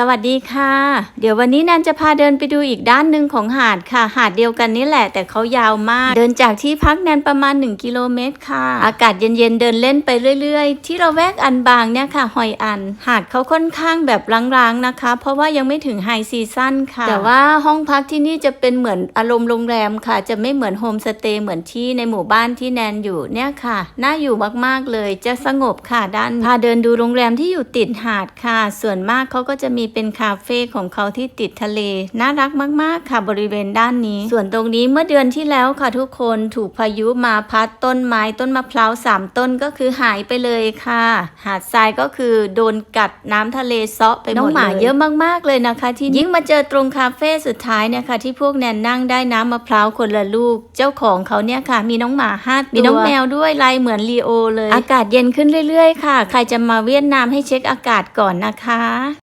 สวัสดีค่ะ เดี๋ยววันนี้แนนจะพาเดินไปดูอีกด้านหนึ่งของหาดค่ะ หาดเดียวกันนี่แหละ แต่เขายาวมาก เดินจากที่พักแนนประมาณ 1 กิโลเมตรค่ะ อากาศเย็นๆเดินเล่นไปเรื่อย ๆ ที่เราแวกอันบางเนี่ยค่ะ หอยอัน หาดเขาค่อนข้างแบบร้างๆนะคะ เพราะว่ายังไม่ถึงไฮซีซั่นค่ะ แต่ว่าห้องพักที่นี่จะเป็นเหมือนอารมณ์โรงแรมค่ะ จะไม่เหมือนโฮมสเตย์เหมือนที่ในหมู่บ้านที่แนนอยู่เนี่ยค่ะน่าอยู่มากๆเลยจะสงบค่ะด้านพาเดินดูโรงแรมที่อยู่ติดหาดค่ะ ส่วนมากเขาก็จะมีเป็นคาเฟ่ของเขาที่ติดทะเล น่ารักมากๆ ค่ะบริเวณด้านนี้ ส่วนตรงนี้เมื่อเดือนที่แล้วค่ะทุกคนถูกพายุมาพัดต้นไม้ต้นมะพร้าวสามต้นก็คือหายไปเลยค่ะ หาดทรายก็คือโดนกัดน้ำทะเลเซาะไปหมดเลยน้องหมาเยอะมากๆเลยนะคะ ที่ยิ่งมาเจอตรงคาเฟ่สุดท้ายเนี่ยค่ะที่พวกแนนนั่งได้น้ำมะพร้าวคนละลูก เจ้าของเขาเนี่ยค่ะ มีน้องหมาห้าตัวมีน้องแมวด้วยลายเหมือนลีโอเลย อากาศเย็นขึ้นเรื่อยๆ ค่ะ ใครจะมาเวียดนามให้เช็คอากาศก่อนนะคะ